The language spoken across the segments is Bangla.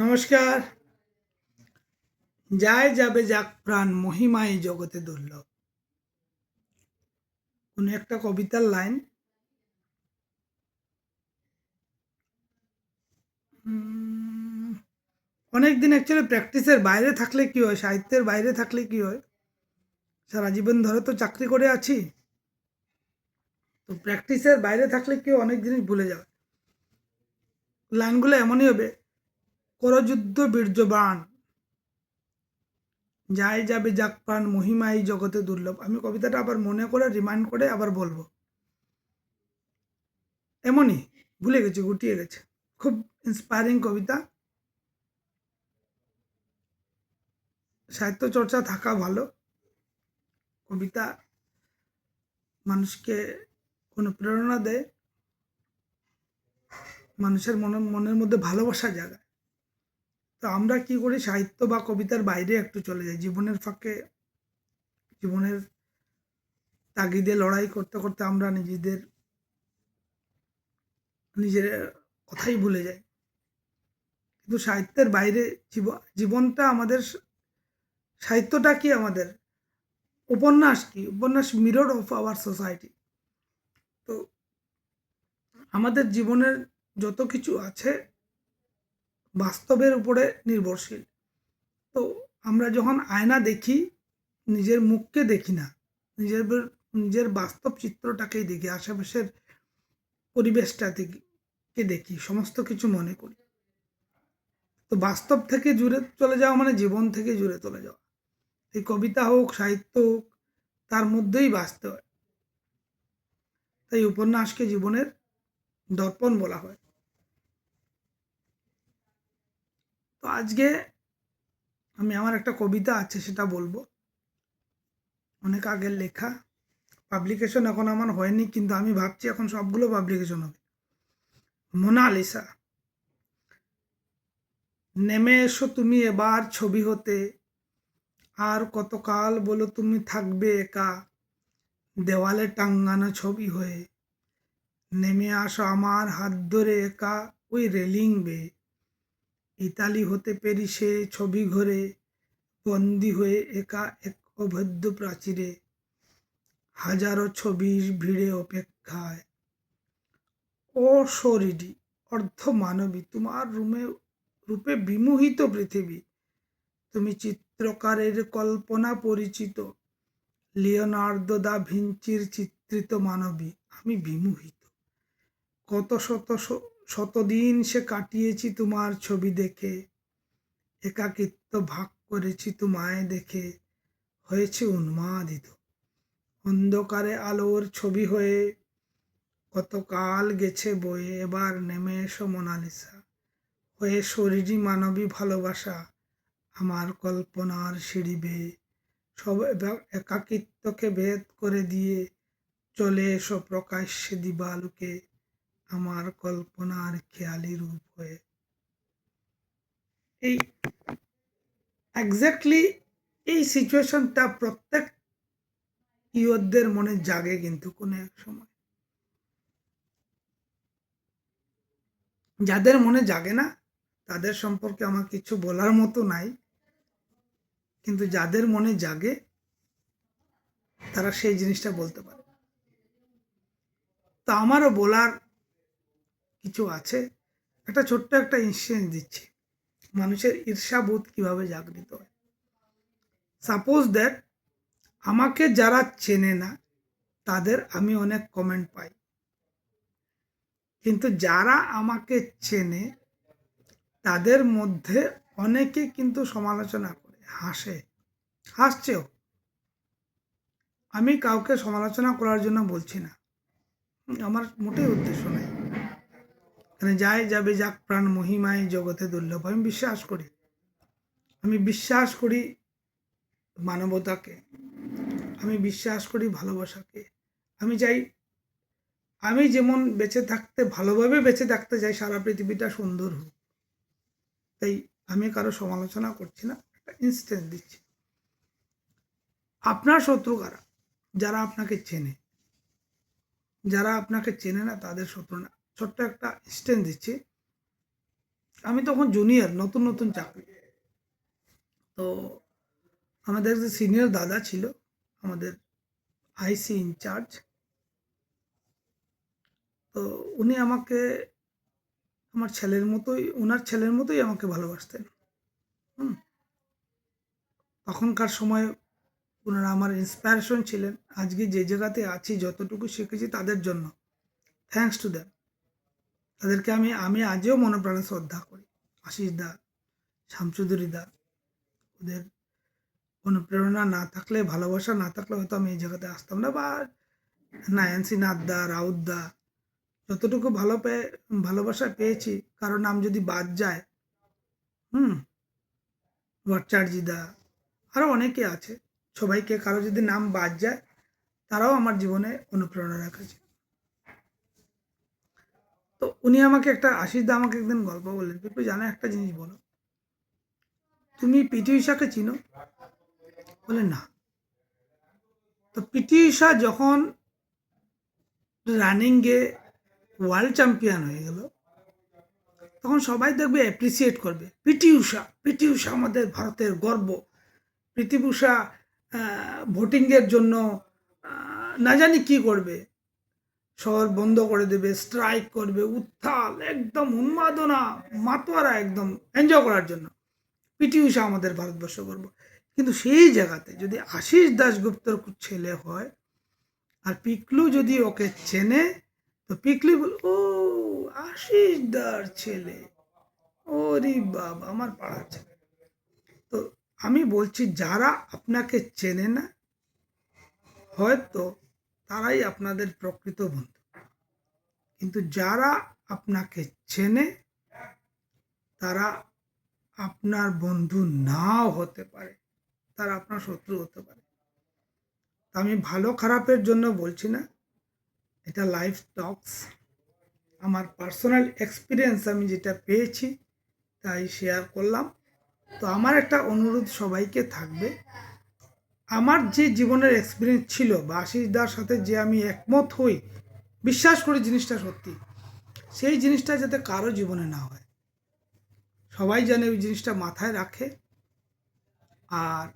নমস্কার। যায় যাবে যাক প্রাণ মহিমাই জগতে দুর্লভ। কোন একটা কবিতার লাইন। অনেক দিন অ্যাকচুয়ালি প্র্যাকটিসের বাইরে থাকলে কি হয়? সাহিত্যের বাইরে থাকলে কি হয়? সারা জীবন ধরে তো চাকরি করে আছি। তো প্র্যাকটিসের বাইরে থাকলে কেউ অনেক জিনিস ভুলে যাবে। লাইনগুলো এমনই হবে। করযুদ্ধ বীর্যবান যাই যাবে যাক প্রাণ মহিমা এই জগতে দুর্লভ। আমি কবিতাটা আবার মনে করে রিমাইন্ড করে আবার বলব। এমনই, ভুলে গেছি, গুটিয়ে গেছে। খুব ইন্সপায়ারিং কবিতা। সাহিত্য চর্চা থাকা ভালো। কবিতা মানুষকে অনুপ্রেরণা দেয়। মানুষের মনে, মনের মধ্যে ভালোবাসা জাগায়। তো আমরা কি করি, সাহিত্য বা কবিতার বাইরে একটু চলে যাই। জীবনের ফাঁকে, জীবনের তাগিদে লড়াই করতে করতে আমরা নিজেদের, নিজের কথাই ভুলে যাই। কিন্তু সাহিত্যের বাইরে জীবনটা আমাদের সাহিত্যটা কি আমাদের? উপন্যাস কি? উপন্যাস মিরর অফ আওয়ার সোসাইটি তো আমাদের জীবনের যত কিছু আছে বাস্তবের উপরে নির্ভরশীল। তো আমরা যখন আয়না দেখি, নিজের মুখকে দেখি না, নিজের নিজের বাস্তব চিত্রটাকেই দেখি, আশেপাশের পরিবেশটাকে দেখি, সমস্ত কিছু মনে করি। তো বাস্তব থেকে জুড়ে চলে যাওয়া মানে জীবন থেকে জুড়ে চলে যাওয়া। এই কবিতা হোক, সাহিত্য হোক, তার মধ্যেই বাঁচতে হয়। তাই উপন্যাসকে জীবনের দর্পণ বলা হয় তো আজকে আমি আমার একটা কবিতা আছে, সেটা বলব। অনেক আগের লেখা। পাবলিকেশন এখন আমার হয়নি, কিন্তু আমি ভাবছি এখন সবগুলো পাবলিকেশন হবে। মোনালিসা নেমে এসো তুমি এবার ছবি হতে। আর কতকাল বলো তুমি থাকবে একা। দেওয়ালে টাঙ্গানো ছবি হয়ে। নেমে আসো আমার হাত ধরে একা ওই রেলিং বেয়ে। ইতালি হতে পেরিসে ছবি ঘরে, বন্দি হয়ে একা এক অভেদ্য প্রাচীরে। হাজারো ছবির ভিড়ে অপেক্ষায়। ও শরীরী অর্ধ মানবী তোমার রুমে, রূপে বিমোহিত পৃথিবী। তুমি চিত্রকারের কল্পনা পরিচিত। লিওনার্দো দা ভিঞ্চির চিত্রিত মানবী, আমি বিমোহিত। কত শত শতদিন সে কাটিয়েছি তোমার ছবি দেখে, একাকিত্ব ভাগ করেছি তোমায় দেখে, হয়েছে উন্মাদিত। অন্ধকারে আলোর ছবি হয়ে কতকাল গেছে বয়ে, এবার নেমে এসো মোনালিসা। হয়ে শরীরই মানবী ভালোবাসা, আমার কল্পনার সিঁড়ি বেয়ে। সব একাকিত্বকে ভেদ করে দিয়ে চলে এসো প্রকাশ্যে দিবালুকে। আমার কল্পনার খেয়ালি রূপ হয়ে। এই এক্স্যাক্টলি এই সিচুয়েশনটা প্রত্যেক ইয়দের মনে জাগে কিন্তু কোনো এক সময়। যাদের মনে জাগে না, তাদের সম্পর্কে আমার কিছু বলার মতো নাই। কিন্তু যাদের মনে জাগে, তারা সেই জিনিসটা বলতে পারে। তা আমারও বলার কিছু আছে? একটা ছোট্ট একটা ইনসিডেন্স দিচ্ছি। মানুষের ঈর্ষাবোধ কীভাবে জাগৃত হয়? সাপোজ দ্যাট আমাকে যারা চেনে না, তাদের আমি অনেক কমেন্ট পাই। কিন্তু যারা আমাকে চেনে, তাদের মধ্যে অনেকে কিন্তু সমালোচনা করে, হাসে। হাসছেও। আমি কাউকে সমালোচনা করার জন্য বলছি না। আমার মোটেই উদ্দেশ্য নেই। মানে যাই যাবে যাক প্রাণ মহিমায় জগতে দুর্লভ। আমি বিশ্বাস করি। আমি বিশ্বাস করি মানবতাকে। আমি বিশ্বাস করি ভালোবাসাকে। আমি চাই, আমি যেমন বেঁচে থাকতে ভালোভাবে বেঁচে থাকতে চাই, সারা পৃথিবীটা সুন্দর হোক। তাই আমি কারও সমালোচনা করছি না, একটা ইনস্টেন্স দিচ্ছি। আপনার শত্রু কারা? যারা আপনাকে চেনে। যারা আপনাকে চেনে না, তাদের শত্রু না। ছোট্ট একটা স্টেন দিচ্ছি। আমি তখন জুনিয়র নতুন নতুন চাকরি। তো আমাদের যে সিনিয়র দাদা ছিল, আমাদের আইসি ইনচার্জ তো উনি আমাকে আমার ছেলের মতোই ওনার ছেলের মতোই আমাকে ভালোবাসতেন। হুম। তখনকার সময় ওনারা আমার ইন্সপায়ারেশন ছিলেন। আজকে যে জায়গাতে আছি, যতটুকু শিখেছি তাদের জন্য। থ্যাঙ্কস টু দ্যাম তাদেরকে আমি আমি আজও মনে প্রাণে শ্রদ্ধা করি। আশিস দা শামসুদুরি দা, ওদের অনুপ্রেরণা না থাকলে, ভালোবাসা না থাকলে হয়তো আমি এই জায়গাতে আসতাম না। বা নায়ান্সি নাথ দা, রাউত দা, যতটুকু ভালো পেয়ে ভালোবাসা পেয়েছি, কারও নাম যদি বাদ যায়, হুম, ভট্টাচার্যি দা আরও অনেকে আছে, সবাইকে কারও যদি নাম বাদ যায়, তারাও আমার জীবনে অনুপ্রেরণা রাখেছে। তো উনি আমাকে একটা দা আমাকে একদিন গল্প বললেন, পিপু, জানো একটা জিনিস বলো? তুমি পিটি উষাকে চিনো? বলে, না। তো পিটি উষা যখন রানিংয়ে ওয়ার্ল্ড চ্যাম্পিয়ন হয়ে গেল, তখন সবাই দেখবে অ্যাপ্রিসিয়েট করবে। পিটি উষা পিটি উষা আমাদের ভারতের গর্ব। পিটি উষা ভোটিংয়ের জন্য না জানি কি করবে। শহর বন্ধ করে দেবে স্ট্রাইক করবে, উত্থাল, একদম উন্মাদনা, মাতোয়ারা একদম এনজয় করার জন্য। পিটি উষা আমাদের ভারতবর্ষ গর্ব। কিন্তু সেই জায়গাতে যদি আশিস দাশগুপ্তর ছেলে হয়, আর পিকলু যদি ওকে চেনে, তো পিকলু বল, ও, আশিস দার ছেলে। ওরে বাবা, আমার পাড়ার ছেলে। তো আমি বলছি, যারা আপনাকে চেনে না, হয়তো তারাই আপনাদের প্রকৃত বন্ধু। কিন্তু যারা আপনাকে চেনে, তারা আপনার বন্ধু নাও হতে পারে, তারা আপনার শত্রু হতে পারে। আমি ভালো খারাপের জন্য বলছি না, এটা লাইফ টক্স আমার পার্সোনাল এক্সপিরিয়েন্স আমি যেটা পেয়েছি, তাই শেয়ার করলাম। তো আমার একটা অনুরোধ সবাইকে থাকবে আমার যে জীবনের এক্সপিরিয়েন্স ছিল বা আশিসদার সাথে যে আমি একমত হই, বিশ্বাস করি জিনিসটা সত্যি। সেই জিনিসটা যাতে কারও জীবনে না হয়। সবাই জানে ওই জিনিসটা মাথায় রাখে। আর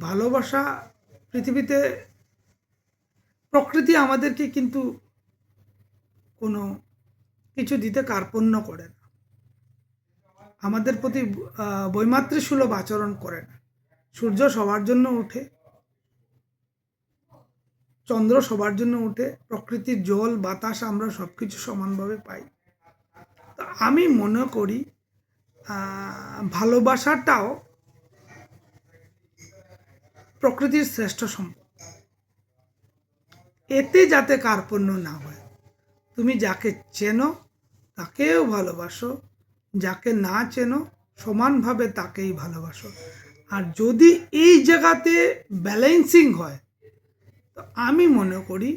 ভালোবাসা পৃথিবীতে, প্রকৃতি আমাদেরকে কিন্তু কোনো কিছু দিতে কার্পণ্য করে না। আমাদের প্রতি বৈমাতৃসুলভ আচরণ করে না। সূর্য সবার জন্য ওঠে, চন্দ্র সবার জন্য ওঠে, প্রকৃতির জল, বাতাস আমরা সব কিছু সমানভাবে পাই। তো আমি মনে করি ভালোবাসাটাও প্রকৃতির শ্রেষ্ঠ সম্পদ। এতে যাতে কার্পণ্য না হয়, তুমি যাকে চেনো তাকেও ভালোবাসো, যাকে না চেনো সমানভাবে তাকেই ভালোবাসো। আর যদি এই জায়গাতে ব্যালেন্সিং হয়, তো আমি মনে করি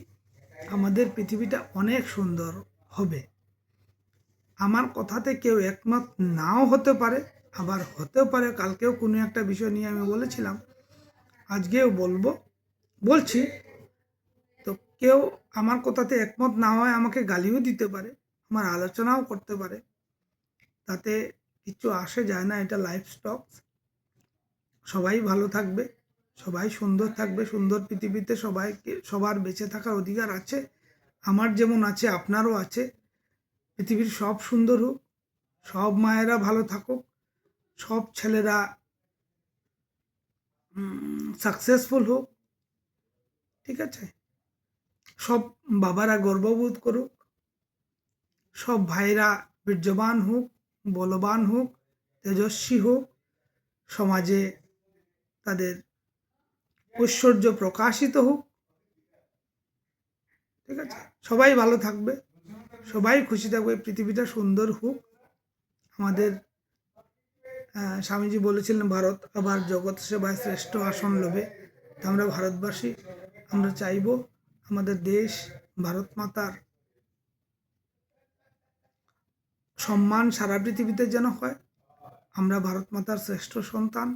আমাদের পৃথিবীটা অনেক সুন্দর হবে। আমার কথাতে কেউ একমত নাও হতে পারে, আবার হতেও পারে। কালকেও কোনো একটা বিষয় নিয়ে আমি বলেছিলাম, আজকেও বলব, বলছি, তো কেউ আমার কথাতে একমত না হয় আমাকে গালিও দিতে পারে, আমার আলোচনাও করতে পারে, তাতে কিছু আসে যায় না, এটা লাইফ স্টক সবাই ভালো থাকবে, সবাই সুন্দর থাকবে, সুন্দর পৃথিবীতে সবাইকে, সবার বেঁচে থাকার অধিকার আছে, আমার যেমন আছে, আপনারও আছে, পৃথিবীর সব সুন্দর হোক, সব মায়েরা ভালো থাকুক, সব ছেলেরা সাকসেসফুল হোক, ঠিক আছে? সব বাবারা গর্ববোধ করুক, সব ভাইরা বীর্যবান হোক, বলবান হোক, তেজস্বী হোক, সমাজে তাদের ঐশ্বর্য প্রকাশিত হোক। ঠিক আছে? সবাই ভালো থাকবে। সবাই খুশি থাকবে। পৃথিবীটা সুন্দর হোক। আমাদের স্বামীজি বলেছিলেন, ভারত আবার জগৎ সেবায় শ্রেষ্ঠ আসন লোভে। আমরা ভারতবাসী, আমরা চাইব আমাদের দেশ, ভারত মাতার সম্মান সারা পৃথিবীতে যেন হয়। আমরা ভারত মাতার শ্রেষ্ঠ সন্তান।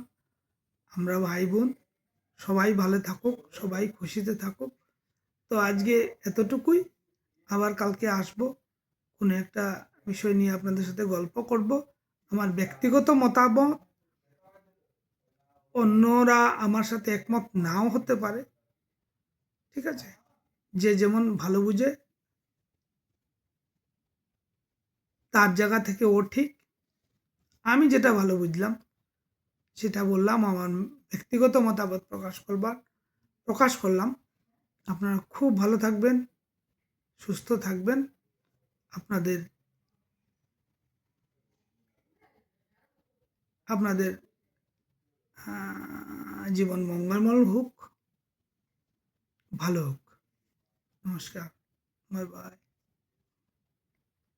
আমরা ভাই বোন সবাই ভালো থাকুক, সবাই খুশিতে থাকুক। তো আজকে এতটুকুই। আবার কালকে আসব, কোনো একটা বিষয় নিয়ে আপনাদের সাথে গল্প করব। আমার ব্যক্তিগত মতামত, অন্যরা আমার সাথে একমত নাও হতে পারে। ঠিক আছে? যে যেমন ভালো বুঝে, তার জায়গা থেকে ও ঠিক। আমি যেটা ভালো বুঝলাম সেটা বললাম, আমার ব্যক্তিগত মতামত প্রকাশ করবার, প্রকাশ করলাম। আপনারা খুব ভালো থাকবেন, সুস্থ থাকবেন। আপনাদের আপনাদের জীবন মঙ্গলময় হোক, ভালো হোক। নমস্কার, বাই বাই।